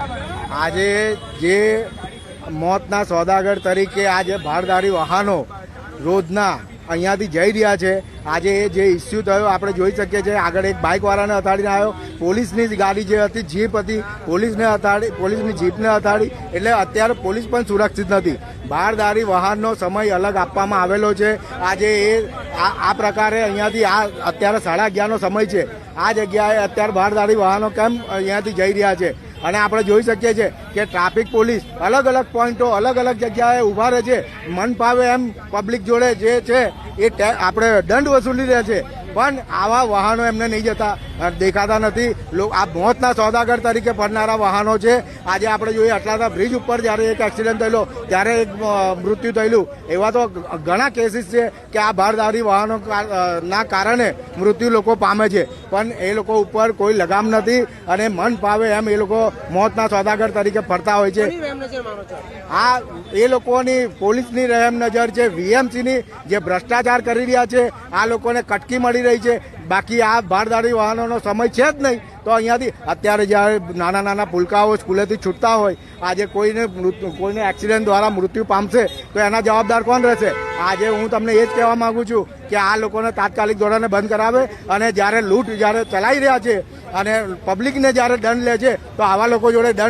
આજે જે મોતના સોદાગર તરીકે આજે ભારદારી વાહનો રોજના અહીંયાથી જઈ રહ્યા છે. આજે એ જે ઇસ્યુ થયો, આપણે જોઈ શકીએ છીએ, આગળ એક બાઇકવાળાને અથાડીને આવ્યો. પોલીસની ગાડી જે હતી, જીપ હતી, પોલીસને અથાડી પોલીસની જીપને અથાડી એટલે અત્યારે પોલીસ પણ સુરક્ષિત નથી. ભારદારી વાહનનો સમય અલગ આપવામાં આવેલો છે. આજે એ આ પ્રકારે અહીંયાથી આ, અત્યારે સાડા અગિયારનો સમય છે. આ જગ્યાએ અત્યારે ભારદારી વાહનો કેમ અહીંયાથી જઈ રહ્યા છે? અને આપણે જોઈ શકીએ છીએ કે ટ્રાફિક પોલીસ અલગ અલગ પોઈન્ટો, અલગ અલગ જગ્યાએ ઊભા રહે છે. મન ફાવે એમ પબ્લિક જોડે જે છે એ આપણે દંડ વસૂલી રહ્યા છે. પણ આવા વાહનો એમને નહીં જતા. દેખાતા નથી. આ મોતના સોદાગર તરીકે ફરનારા વાહનો છે. આજે આપણે જોઈએ અટલાતા બ્રિજ ઉપર જ્યારે એક એક્સિડન્ટ થયેલો ત્યારે એક મૃત્યુ થયેલું. એવા તો ઘણા કેસીસ છે કે આ ભારદારી વાહનો ના કારણે મૃત્યુ લોકો પામે છે. પણ એ લોકો ઉપર કોઈ લગામ નથી અને મન ફાવે એમ એ લોકો મોતના સોદાગર તરીકે ફરતા હોય છો. આ એ લોકોની પોલીસની રહેમ નજર છે. વીએમસીની જે ભ્રષ્ટાચાર કરી રહ્યા છે આ લોકોને કટકી મળી રહી છે. બાકી આ ભારદારી વાહનોનો સમય છે જ નહીં. તો અહીંયાથી અત્યારે જ્યારે નાના નાના પુલકાઓ સ્કૂલેથી છૂટતા હોય, આજે કોઈને કોઈને એક્સિડન્ટ દ્વારા મૃત્યુ પામશે, તો એના જવાબદાર કોણ રહેશે? આજે હું તમને એ જ કહેવા માંગુ છું કે આ લોકોને તાત્કાલિક ધોરણે બંધ કરાવે અને જ્યારે લૂંટ જ્યારે ચલાવી રહ્યા છે અને પબ્લિકને જ્યારે દંડ લે છે, તો આવા લોકો જોડે દંડ